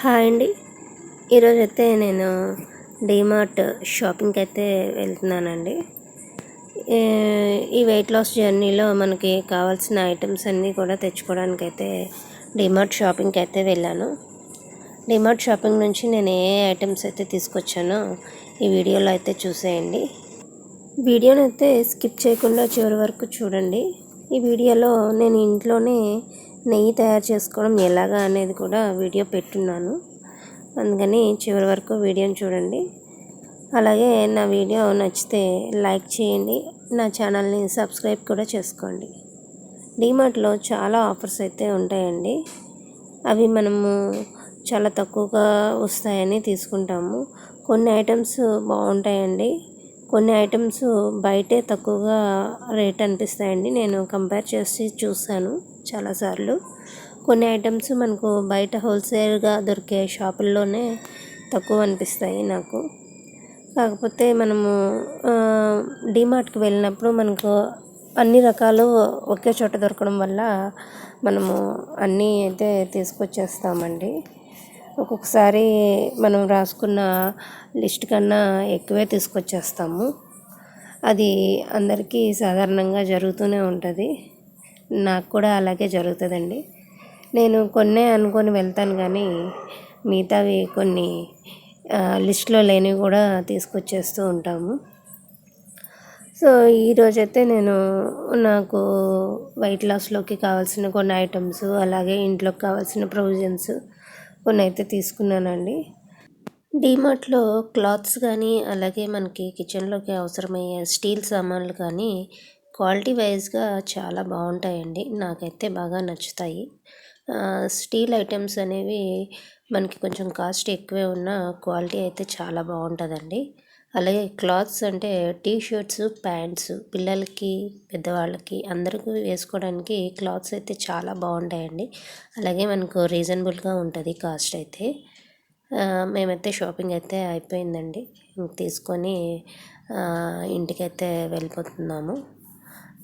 Hi అండి. ఈరోజు అయితే నేను డీమార్ట్ షాపింగ్కి అయితే వెళ్తున్నానండి. ఈ వెయిట్ లాస్ జర్నీలో మనకి కావాల్సిన ఐటమ్స్ అన్నీ కూడా తెచ్చుకోవడానికి అయితే డీమార్ట్ షాపింగ్కి అయితే వెళ్ళాను. డీమార్ట్ షాపింగ్ నుంచి నేను ఏ ఐటమ్స్ అయితే తీసుకొచ్చానో ఈ వీడియోలో అయితే చూసేయండి. వీడియోని అయితే స్కిప్ చేయకుండా చివరి వరకు చూడండి. ఈ వీడియోలో నేను ఇంట్లోనే నెయ్యి తయారు చేసుకోవడం ఎలాగా అనేది కూడా వీడియో పెట్టున్నాను. అందుకని చివరి వరకు వీడియోని చూడండి. అలాగే నా వీడియో నచ్చితే లైక్ చేయండి. నా ఛానల్ని సబ్స్క్రైబ్ కూడా చేసుకోండి. డీమార్ట్లో చాలా ఆఫర్స్ అయితే ఉంటాయండి. అవి మనము చాలా తక్కువగా వస్తాయని తీసుకుంటాము. కొన్ని ఐటమ్స్ బాగుంటాయండి. కొన్ని ఐటమ్స్ బయటే తక్కువగా రేట్ అనిపిస్తాయండి. నేను కంపేర్ చేసి చూసాను చాలాసార్లు కొన్ని ఐటమ్స్ మనకు బయట హోల్సేల్గా దొరికే షాపుల్లోనే తక్కువ అనిపిస్తాయి నాకు. కాకపోతే మనము డిమార్ట్కి వెళ్ళినప్పుడు మనకు అన్ని రకాలు ఒకే చోట దొరకడం వల్ల మనము అన్నీ అయితే తీసుకొచ్చేస్తామండి. ఒక్కొక్కసారి మనం రాసుకున్న లిస్ట్ కన్నా ఎక్కువే తీసుకొచ్చేస్తాము. అది అందరికీ సాధారణంగా జరుగుతూనే ఉంటుంది. నాకు కూడా అలాగే జరుగుతుందండి. నేను కొన్నే అనుకొని వెళ్తాను కానీ మిగతావి కొన్ని లిస్ట్లో లేనివి కూడా తీసుకొచ్చేస్తూ ఉంటాము. సో ఈరోజైతే నేను నాకు వెయిట్ లాస్లోకి కావాల్సిన కొన్ని ఐటమ్స్ అలాగే ఇంట్లోకి కావాల్సిన ప్రొవిజన్స్ కొన్ని అయితే తీసుకున్నానండి డీమార్ట్లో క్లాత్స్ కానీ అలాగే మనకి కిచెన్లోకి అవసరమయ్యే స్టీల్ సామాన్లు కానీ క్వాలిటీ వైజ్గా చాలా బాగుంటాయండి. నాకైతే బాగా నచ్చుతాయి. స్టీల్ ఐటమ్స్ అనేవి మనకి కొంచెం కాస్ట్ ఎక్కువే ఉన్న క్వాలిటీ అయితే చాలా బాగుంటుందండి. అలాగే క్లాత్స్ అంటే టీ షర్ట్స్ ప్యాంట్స్ పిల్లలకి పెద్దవాళ్ళకి అందరికీ వేసుకోవడానికి క్లాత్స్ అయితే చాలా బాగుంటాయండి. అలాగే మనకు రీజనబుల్గా ఉంటుంది కాస్ట్ అయితే. మేమైతే షాపింగ్ అయితే అయిపోయిందండి. తీసుకొని ఇంటికైతే వెళ్ళిపోతున్నాము.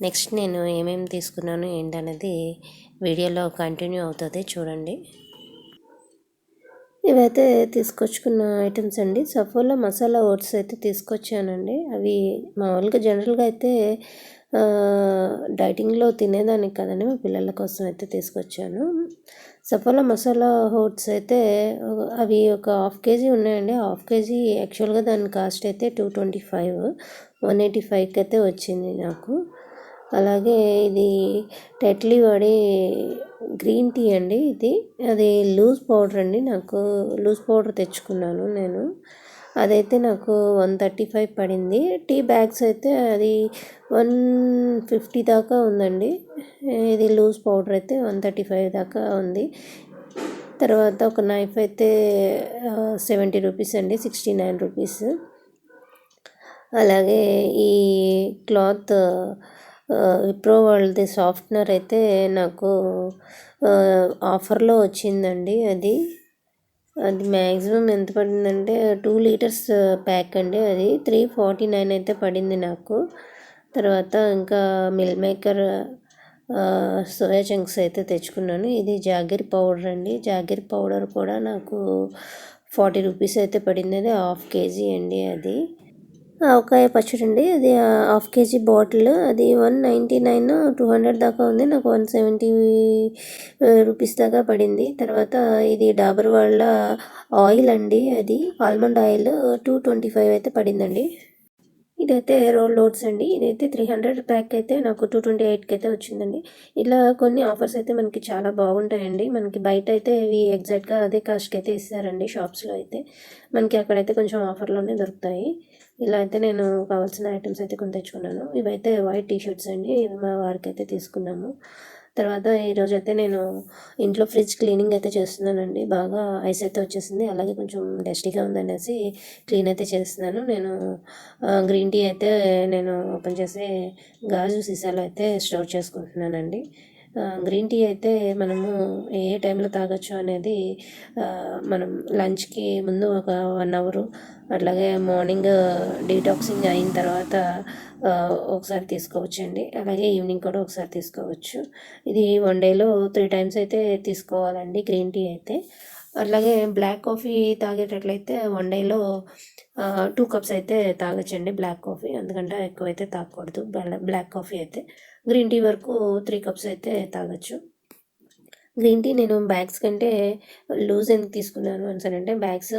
నెక్స్ట్ నేను ఏమేమి తీసుకున్నాను ఏంటనేది వీడియోలో కంటిన్యూ అవుతుంది చూడండి. ఇవైతే తీసుకొచ్చుకున్న ఐటమ్స్ అండి. సఫోలా మసాలా ఓట్స్ అయితే తీసుకొచ్చానండి. అవి మామూలుగా జనరల్గా అయితే డైటింగ్లో తినేదానికి కదండి మా పిల్లల కోసం అయితే తీసుకొచ్చాను. సఫోలా మసాలా ఓట్స్ అయితే అవి ఒక హాఫ్ కేజీ ఉన్నాయండి. హాఫ్ కేజీ యాక్చువల్గా దాని కాస్ట్ అయితే two twenty five one eighty ఫైవ్కి అయితే వచ్చింది నాకు. అలాగే ఇది టెట్లీ వాడి గ్రీన్ టీ అండి ఇది. అది లూజ్ పౌడర్ అండి. నాకు లూజ్ పౌడర్ తెచ్చుకున్నాను నేను. అదైతే నాకు వన్ థర్టీ ఫైవ్ పడింది. టీ బ్యాగ్స్ అయితే అది వన్ ఫిఫ్టీ దాకా ఉందండి. ఇది లూజ్ పౌడర్ అయితే వన్ థర్టీ ఫైవ్ దాకా ఉంది. తర్వాత ఒక నైఫ్ అయితే సెవెంటీ రూపీస్ అండి. Sixty nine rupees. అలాగే ఈ క్లాత్ విప్రో వాళ్ళది సాఫ్ట్నర్ అయితే నాకు ఆఫర్లో వచ్చిందండి అది. అది మ్యాక్సిమం ఎంత పడిందంటే టూ లీటర్స్ ప్యాక్ అండి అది. త్రీ ఫార్టీ నైన్ అయితే పడింది నాకు. తర్వాత ఇంకా మిల్ మేకర్ సోయా చంక్స్ అయితే తెచ్చుకున్నాను. ఇది జాగిరి పౌడర్ అండి. జాగిరి పౌడర్ కూడా నాకు ఫార్టీ రూపీస్ అయితే పడింది. అది హాఫ్ కేజీ అండి అది. ఆవకాయ పచ్చడి అండి. అది హాఫ్ కేజీ బాటిల్. అది one ninety nine two hundred దాకా ఉంది. నాకు వన్ సెవెంటీ రూపీస్ దాకా పడింది. తర్వాత ఇది డాబర్ వాళ్ళ ఆయిల్ అండి. అది almond oil two twenty five అయితే పడిందండి. ఇదైతే రోల్ లోడ్స్ అండి. ఇదైతే త్రీ హండ్రెడ్ ప్యాక్ అయితే నాకు టూ ట్వంటీ ఎయిట్కి అయితే వచ్చిందండి. ఇలా కొన్ని ఆఫర్స్ అయితే మనకి చాలా బాగుంటాయండి. మనకి బయట అయితే ఇవి ఎగ్జాక్ట్గా అదే కాస్ట్కి అయితే ఇస్తారండి షాప్స్లో అయితే. మనకి అక్కడైతే కొంచెం ఆఫర్లోనే దొరుకుతాయి. ఇలా అయితే నేను కావాల్సిన ఐటమ్స్ అయితే కొన్ని తెచ్చుకున్నాను. ఇవైతే వైట్ టీ షర్ట్స్ అండి. ఇవి మా వారికి అయితే తీసుకున్నాము. తర్వాత ఈరోజు అయితే నేను ఇంట్లో ఫ్రిడ్జ్ క్లీనింగ్ అయితే చేస్తున్నానండి. బాగా ఐస్ అయితే వచ్చేసింది. అలాగే కొంచెం డస్టీగా ఉందనేసి క్లీన్ అయితే చేస్తున్నాను. నేను గ్రీన్ టీ అయితే నేను ఓపెన్ చేసి గాజు సీసాలో అయితే స్టోర్ చేసుకుంటున్నానండి. గ్రీన్ టీ అయితే మనము ఏ టైంలో తాగొచ్చు అనేది మనం లంచ్కి ముందు ఒక వన్ అవరు అట్లాగే మార్నింగ్ డీటాక్సింగ్ అయిన తర్వాత ఒకసారి తీసుకోవచ్చండి. అలాగే ఈవినింగ్ కూడా ఒకసారి తీసుకోవచ్చు. ఇది వన్ డేలో త్రీ టైమ్స్ అయితే తీసుకోవాలండి గ్రీన్ టీ అయితే. అట్లాగే బ్లాక్ కాఫీ తాగేటట్లయితే వన్ డేలో టూ కప్స్ అయితే తాగొచ్చండి బ్లాక్ కాఫీ ఎందుకంటే ఎక్కువైతే తాగకూడదు. బ్లాక్ కాఫీ అయితే. గ్రీన్ టీ వరకు త్రీ కప్స్ అయితే తాగొచ్చు. గ్రీన్ టీ నేను బ్యాగ్స్ కంటే లూజ్ ఎందుకు తీసుకున్నాను అని అంటే బ్యాగ్స్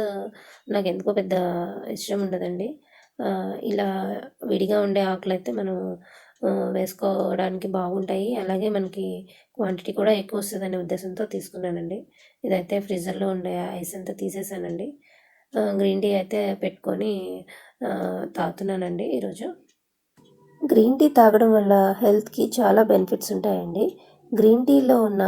నాకు ఎందుకో పెద్ద ఇష్టం ఉండదండి. ఇలా విడిగా ఉండే ఆకులు అయితే మనం వేసుకోవడానికి బాగుంటాయి. అలాగే మనకి క్వాంటిటీ కూడా ఎక్కువ వస్తుందనే ఉద్దేశంతో తీసుకున్నానండి. ఇదైతే ఫ్రీజర్లో ఉండే ఐస్ అంతా తీసేసానండి. గ్రీన్ టీ అయితే పెట్టుకొని తాగుతున్నానండి ఈరోజు. గ్రీన్ టీ తాగడం వల్ల హెల్త్కి చాలా బెనిఫిట్స్ ఉంటాయండి. గ్రీన్ టీలో ఉన్న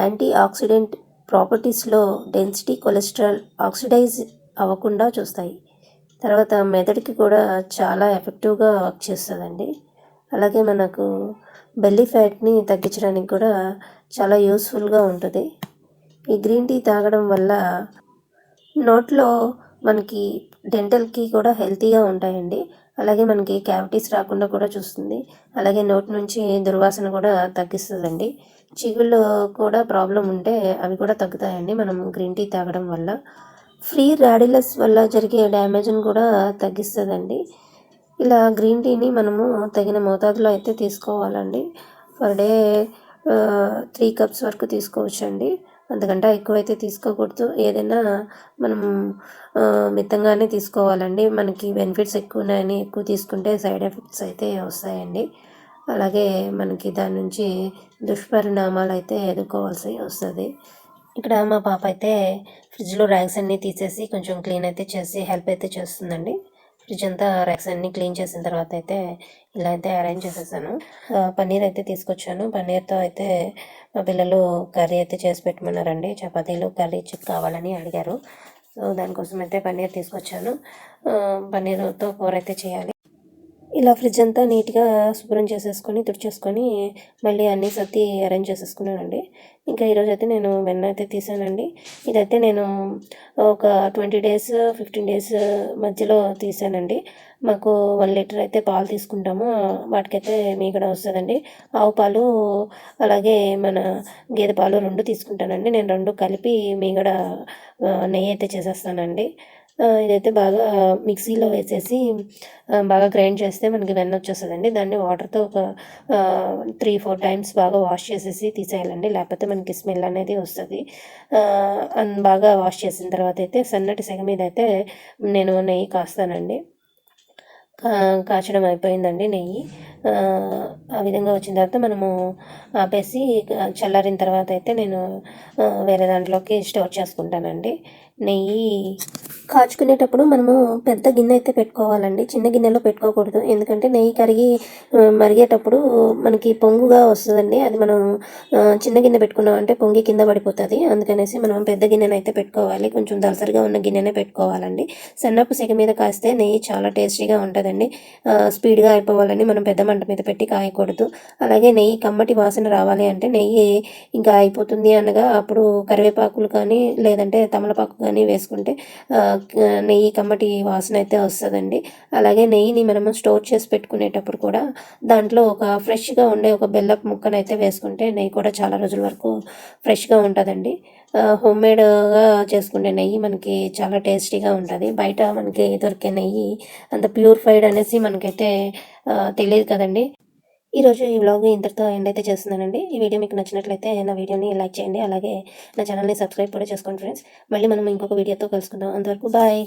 యాంటీ ఆక్సిడెంట్ ప్రాపర్టీస్లో డెన్సిటీ కొలెస్ట్రాల్ ఆక్సిడైజ్ అవ్వకుండా చూస్తాయి. తర్వాత మెదడుకి కూడా చాలా ఎఫెక్టివ్గా వర్క్ చేస్తుందండి. అలాగే మనకు బెల్లీ ఫ్యాట్ని తగ్గించడానికి కూడా చాలా యూస్ఫుల్గా ఉంటుంది. ఈ గ్రీన్ టీ తాగడం వల్ల నోట్లో మనకి డెంటల్కి కూడా హెల్తీగా ఉంటాయండి. అలాగే మనకి క్యావిటీస్ రాకుండా కూడా చూస్తుంది. అలాగే నోటి నుంచి దుర్వాసన కూడా తగ్గిస్తుందండి. చిగుళ్ళు కూడా ప్రాబ్లం ఉంటే అవి కూడా తగ్గుతాయండి. మనం గ్రీన్ టీ తాగడం వల్ల. ఫ్రీ రాడిలస్ వల్ల జరిగే డ్యామేజ్ని కూడా తగ్గిస్తుందండి. ఇలా గ్రీన్ టీని మనము తగిన మోతాదులో అయితే తీసుకోవాలండి. పర్ డే త్రీ కప్స్ వరకు తీసుకోవచ్చండి. అంతకంటే ఎక్కువైతే తీసుకోకూడదు. ఏదైనా మనం మితంగానే తీసుకోవాలండి. మనకి బెనిఫిట్స్ ఎక్కువ ఉన్నాయని ఎక్కువ తీసుకుంటే సైడ్ ఎఫెక్ట్స్ అయితే వస్తాయండి. అలాగే మనకి దాని నుంచి దుష్పరిణామాలు అయితే ఎదుర్కోవాల్సి వస్తుంది. ఇక్కడ మా పాప అయితే ఫ్రిడ్జ్లో ర్యాగ్స్ అన్నీ తీసేసి కొంచెం క్లీన్ అయితే చేసి హెల్ప్ అయితే చేస్తుందండి. ఫ్రిడ్జ్ అంతా ర్యాక్స్ అన్ని క్లీన్ చేసిన తర్వాత అయితే ఇలా అయితే అరేంజ్ చేసేసాను. పన్నీర్ అయితే తీసుకొచ్చాను. పన్నీర్తో అయితే మా పిల్లలు కర్రీ అయితే చేసి పెట్టమన్నారండి. చపాతీలు కర్రీ చిక్ కావాలని అడిగారు. సో దానికోసం అయితే పన్నీర్ తీసుకొచ్చాను. పన్నీర్తో కూర అయితే చేయాలి. ఇలా ఫ్రిడ్జ్ అంతా నీట్గా శుభ్రం చేసేసుకొని తుడిచేసుకొని మళ్ళీ అన్నీ సర్ది అరేంజ్ చేసేసుకున్నానండి. ఇంకా ఈరోజు అయితే నేను వెన్న అయితే తీసానండి. ఇదైతే నేను ఒక ట్వంటీ డేస్ ఫిఫ్టీన్ డేస్ మధ్యలో తీసానండి. మాకు వన్ లీటర్ అయితే పాలు తీసుకుంటాము. వాటికైతే మీగడ వస్తుందండి. ఆవు పాలు అలాగే మన గేదె పాలు రెండు తీసుకుంటానండి. నేను రెండు కలిపి మీగడ కూడా నెయ్యి అయితే చేసేస్తానండి. ఇదైతే బాగా మిక్సీలో వేసేసి బాగా గ్రైండ్ చేస్తే మనకి వెన్న వచ్చేస్తుందండి. దాన్ని వాటర్తో ఒక త్రీ ఫోర్ టైమ్స్ బాగా వాష్ చేసేసి తీసేయాలండి. లేకపోతే మనకి స్మెల్ అనేది వస్తుంది. అన్ బాగా వాష్ చేసిన తర్వాత అయితే సన్నటి సెగ మీద అయితే నేను నెయ్యి కాస్తానండి. కా కాచడం అయిపోయిందండి నెయ్యి. ఆ, విధంగా వచ్చిన తర్వాత మనము ఆపేసి చల్లారిన తర్వాత అయితే నేను వేరే దాంట్లోకి స్టోర్ చేసుకుంటానండి. నెయ్యి కాచుకునేటప్పుడు మనము పెద్ద గిన్నె అయితే పెట్టుకోవాలండి. చిన్న గిన్నెలో పెట్టుకోకూడదు. ఎందుకంటే నెయ్యి కరిగి మరిగేటప్పుడు మనకి పొంగుగా వస్తుందండి. అది మనం చిన్న గిన్నె పెట్టుకున్నాం అంటే పొంగి కింద పడిపోతుంది. అందుకనేసి మనం పెద్ద గిన్నెను అయితే పెట్టుకోవాలి. కొంచెం దలసరిగా ఉన్న గిన్నెనే పెట్టుకోవాలండి. సన్నపు సెగ మీద కాస్తే నెయ్యి చాలా టేస్టీగా ఉంటుందండి. స్పీడ్గా అయిపోవాలని మనం పెద్ద మంట మీద పెట్టి కాయకూడదు. అలాగే నెయ్యి కమ్మటి వాసన రావాలి అంటే నెయ్యి ఇంకా అయిపోతుంది అనగా అప్పుడు కరివేపాకులు కానీ లేదంటే తమలపాకు కానీ వేసుకుంటే నెయ్యి కమ్మటి వాసన అయితే వస్తుందండి. అలాగే నెయ్యిని మనము స్టోర్ చేసి పెట్టుకునేటప్పుడు కూడా దాంట్లో ఒక ఫ్రెష్గా ఉండే ఒక బెల్లపు ముక్కను అయితే వేసుకుంటే నెయ్యి కూడా చాలా రోజుల వరకు ఫ్రెష్గా ఉంటుందండి. హోమ్ మేడ్గా చేసుకునే నెయ్యి మనకి చాలా టేస్టీగా ఉంటుంది. బయట మనకి దొరికే నెయ్యి అంత ప్యూరిఫైడ్ అనేసి మనకైతే తెలియదు కదండి. ఈరోజు ఈ వ్లాగ్ ఇంతటితో ఎండ్ అయితే చేస్తున్నానండి. ఈ వీడియో మీకు నచ్చినట్లయితే నా వీడియోని లైక్ చేయండి. అలాగే నా ఛానల్ని సబ్స్క్రైబ్ కూడా చేసుకోండి ఫ్రెండ్స్ మళ్ళీ మనం ఇంకొక వీడియోతో కలుసుకుందాం. అంతవరకు బాయ్